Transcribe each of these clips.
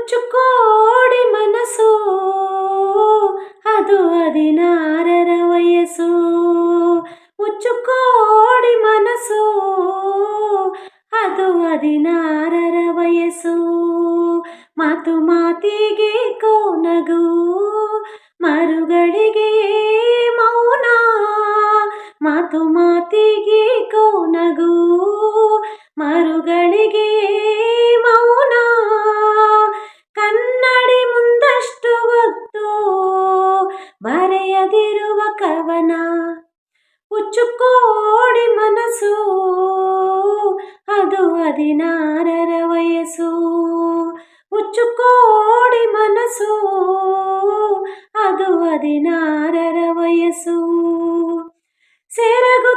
ಹುಚ್ಚುಕೋಡಿ ಮನಸ್ಸು, ಅದು ಹದಿನಾರರ ವಯಸ್ಸು. ಮುಚ್ಚುಕೋಡಿ ಮನಸ್ಸು, ಅದು ಹದಿನಾರರ ವಯಸ್ಸು. ಮಾತು ಮಾತಿಗೆ ಕೋನಗು, ಮರುಗಳಿಗೆ ಮೌನ. ಮಾತು ಮಾತಿಗೆ ಕೋನಗು ಹದಿನಾರರ ವಯಸ್ಸು ಹುಚ್ಚುಕೋಡಿ ಮನಸ್ಸು ಅದು ಹದಿನಾರರ ವಯಸ್ಸು ಸೆರಗು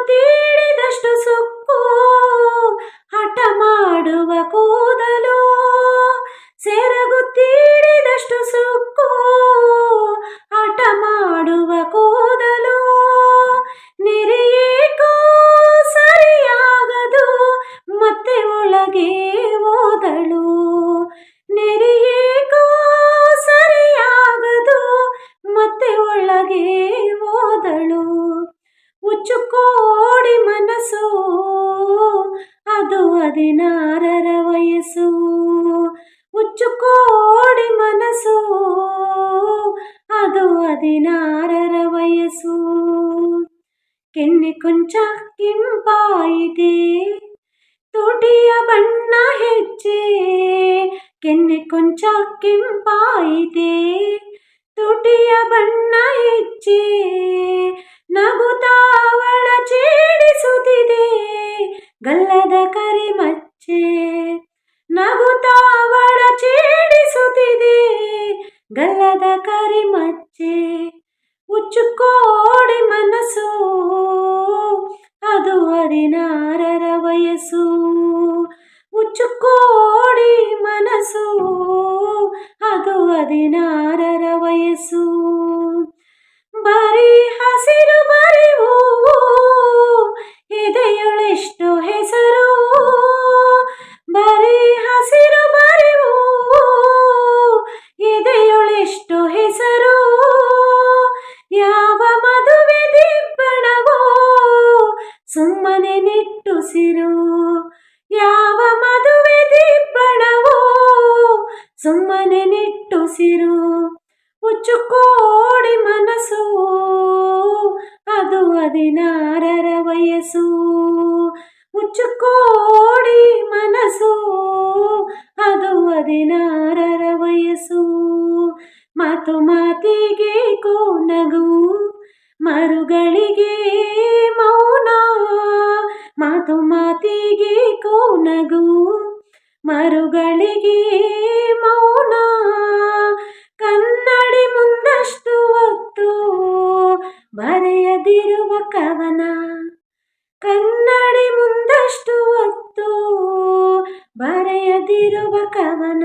ಒಳಗೆ ಓದಳು ಹುಚ್ಚುಕೋಡಿ ಮನಸ್ಸು, ಅದು ಹದಿನಾರರ ವಯಸ್ಸು. ಹುಚ್ಚುಕೋಡಿ ಮನಸ್ಸು, ಅದು ಹದಿನಾರರ ವಯಸ್ಸು. ಕೆನ್ನೆ ಕೊಂಚ ಕೆಂಪಾಯಿದೆ ತುಟಿಯ ಬಣ್ಣ ಹೆಚ್ಚೆ. ಕೆನ್ನೆ ಕೊಂಚ ಕೆಂಪಾಯಿದೆ ತುಟಿಯ ಬಣ್ಣ ಹೆಚ್ಚೆ ನಗುತ್ತಾವಳ ಚೇಡಿಸುತ್ತಿದೆ ಗಲ್ಲದ ಕರಿಮಚ್ಚೆ ನಗುತ್ತಾವಳ ಚೇಡಿಸುತ್ತಿದೆ ಗಲ್ಲದ ಕರಿಮಚ್ಚೆ ಹುಚ್ಚುಕೋಡಿ ಮನಸ್ಸು ಅದು ಹದಿನಾರರ ವಯಸ್ಸು ಹುಚ್ಚುಕೋಡಿ ಮನಸ್ಸು ಅದು ವಯಸ್ಸು. ಬರೀ ಹಸಿರು ಮರಿವು ಇದೆಯೊಳೆಷ್ಟು ಹೆಸರು. ಬರೀ ಹಸಿರು ಮರಿವು ಇದೆಯೊಳೆಷ್ಟು ಹೆಸರು. ಯಾವ ಮದುವೆ ದಿಬ್ಬಣವೋ, ಸುಮ್ಮನೆ ನಿಟ್ಟುಸಿರು. ಯಾವ ಮದುವೆ ದಿಬ್ಬಣವೋ ಸುಮ್ಮನೆ ನಿಟ್ಟುಸಿರು ಹುಚ್ಚುಕೋಡಿ ಮನಸ್ಸು. ಅದು ಹದಿನಾರರ ವಯಸ್ಸು. ಹುಚ್ಚುಕೋಡಿ ಮನಸ್ಸು. ಅದು ಹದಿನಾರರ ವಯಸ್ಸು. ಮಾತು ಮಾತಿಗೆ ಕೋನಗು. ಮರುಗಳಿಗೆ ಮೌನ. ಮಾತು ಮಾತಿಗೆ ಕೋನಗು. ಮರುಗಳಿಗೆ ಬರೆಯದಿರುವ ಕವನ. ಕನ್ನಡಿ ಮುಂದಷ್ಟು ಹೊತ್ತು ಬರೆಯದಿರುವ ಕವನ.